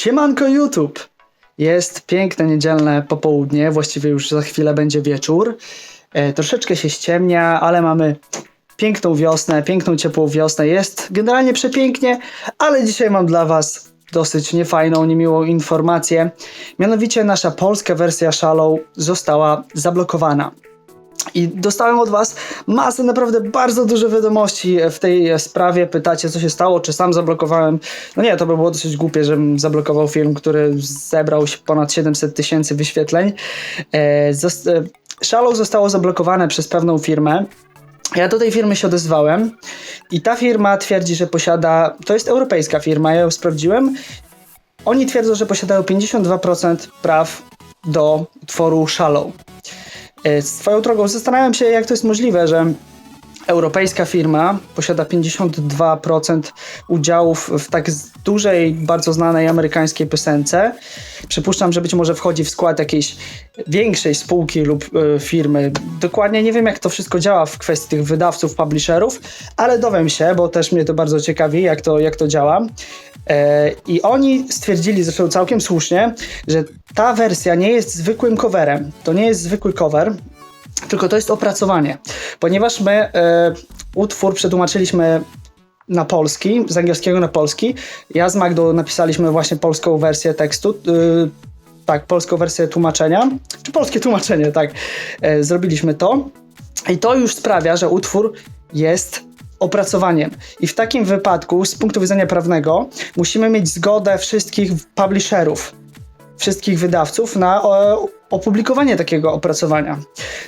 Siemanko YouTube! Jest piękne niedzielne popołudnie, właściwie już za chwilę będzie wieczór. E, troszeczkę się ściemnia, ale mamy piękną wiosnę, piękną ciepłą wiosnę. Jest generalnie przepięknie, ale dzisiaj mam dla Was dosyć niefajną, niemiłą informację. Mianowicie nasza polska wersja Shallow została zablokowana. I dostałem od Was masę naprawdę bardzo dużo wiadomości w tej sprawie. Pytacie, co się stało, czy sam zablokowałem. No nie, to by było dosyć głupie, żebym zablokował film, który zebrał się ponad 700 tysięcy wyświetleń. E, zost- e, Shallow zostało zablokowane przez pewną firmę. Ja do tej firmy się odezwałem i ta firma twierdzi, że posiada. To jest europejska firma, ja ją sprawdziłem. Oni twierdzą, że posiadają 52% praw do utworu Shallow. E, Swoją drogą zastanawiam się, jak to jest możliwe, że europejska firma posiada 52% udziałów w tak dużej, bardzo znanej amerykańskiej piosence. Przypuszczam, że być może wchodzi w skład jakiejś większej spółki lub e, firmy. Dokładnie nie wiem, jak to wszystko działa w kwestii tych wydawców, publisherów, ale dowiem się, bo też mnie to bardzo ciekawi, jak to, jak to działa. E, I oni stwierdzili, zresztą całkiem słusznie, że ta wersja nie jest zwykłym coverem. To nie jest zwykły cover, tylko to jest opracowanie. Ponieważ my e, utwór przetłumaczyliśmy na polski, z angielskiego na polski. Ja z Magdą napisaliśmy właśnie polską wersję tekstu. y, tak, polską wersję tłumaczenia, czy polskie tłumaczenie, tak. E, zrobiliśmy to. I to już sprawia, że utwór jest opracowaniem. I w takim wypadku, z punktu widzenia prawnego, musimy mieć zgodę wszystkich publisherów, wszystkich wydawców na o, opublikowanie takiego opracowania.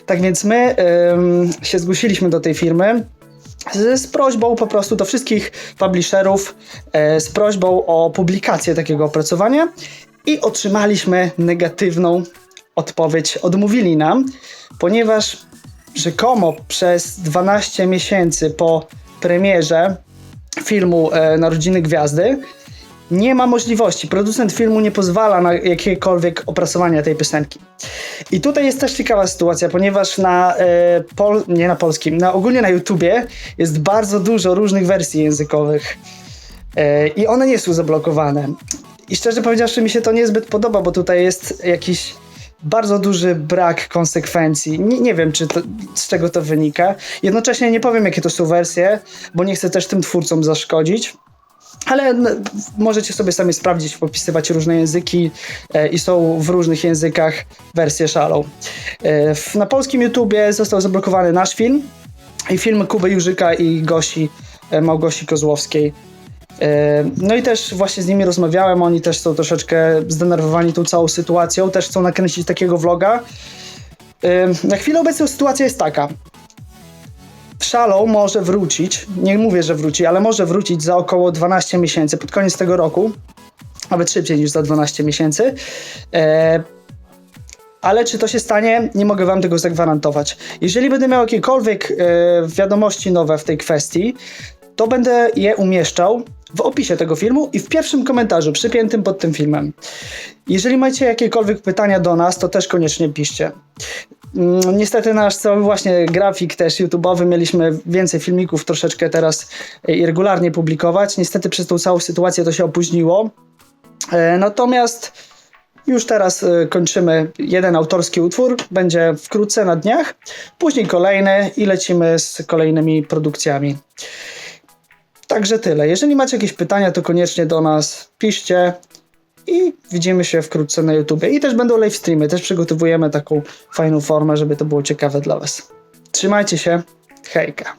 Tak więc my się zgłosiliśmy do tej firmy z, z prośbą po prostu do wszystkich publisherów, e, z prośbą o publikację takiego opracowania i otrzymaliśmy negatywną odpowiedź. Odmówili nam, ponieważ rzekomo przez 12 miesięcy po premierze filmu e, Narodziny Gwiazdy nie ma możliwości. Producent filmu nie pozwala na jakiekolwiek opracowanie tej piosenki. I tutaj jest też ciekawa sytuacja, ponieważ na e, pol, nie na polskim, na ogólnie na YouTubie jest bardzo dużo różnych wersji językowych. E, I one nie są zablokowane. I szczerze powiedziawszy, mi się to niezbyt podoba, bo tutaj jest jakiś bardzo duży brak konsekwencji. Nie, nie wiem, czy to, z czego to wynika. Jednocześnie nie powiem, jakie to są wersje, bo nie chcę też tym twórcom zaszkodzić. Ale możecie sobie sami sprawdzić, popisywać różne języki e, i są w różnych językach wersje Shallow. E, na polskim YouTubie został zablokowany nasz film i film Kuby Jurzyka i Gosi e, Małgosi Kozłowskiej. No i też właśnie z nimi rozmawiałem, oni też są troszeczkę zdenerwowani tą całą sytuacją, też chcą nakręcić takiego vloga. Na chwilę obecną sytuacja jest taka. Shallow może wrócić, nie mówię, że wróci, ale może wrócić za około 12 miesięcy, pod koniec tego roku, nawet szybciej niż za 12 miesięcy. E, ale czy to się stanie, nie mogę wam tego zagwarantować. Jeżeli będę miał jakiekolwiek e, wiadomości nowe w tej kwestii, to będę je umieszczał w opisie tego filmu i w pierwszym komentarzu przypiętym pod tym filmem. Jeżeli macie jakiekolwiek pytania do nas, to też koniecznie piszcie. Mm, Niestety nasz cały właśnie grafik też YouTube'owy mieliśmy więcej filmików troszeczkę teraz e, i regularnie publikować. Niestety przez tą całą sytuację to się opóźniło. E, Natomiast już teraz e, kończymy jeden autorski utwór, będzie wkrótce na dniach, później kolejny i lecimy z kolejnymi produkcjami. Także tyle. Jeżeli macie jakieś pytania, to koniecznie do nas piszcie i widzimy się wkrótce na YouTubie. I też będą live streamy, też przygotowujemy taką fajną formę, żeby to było ciekawe dla Was. Trzymajcie się, hejka.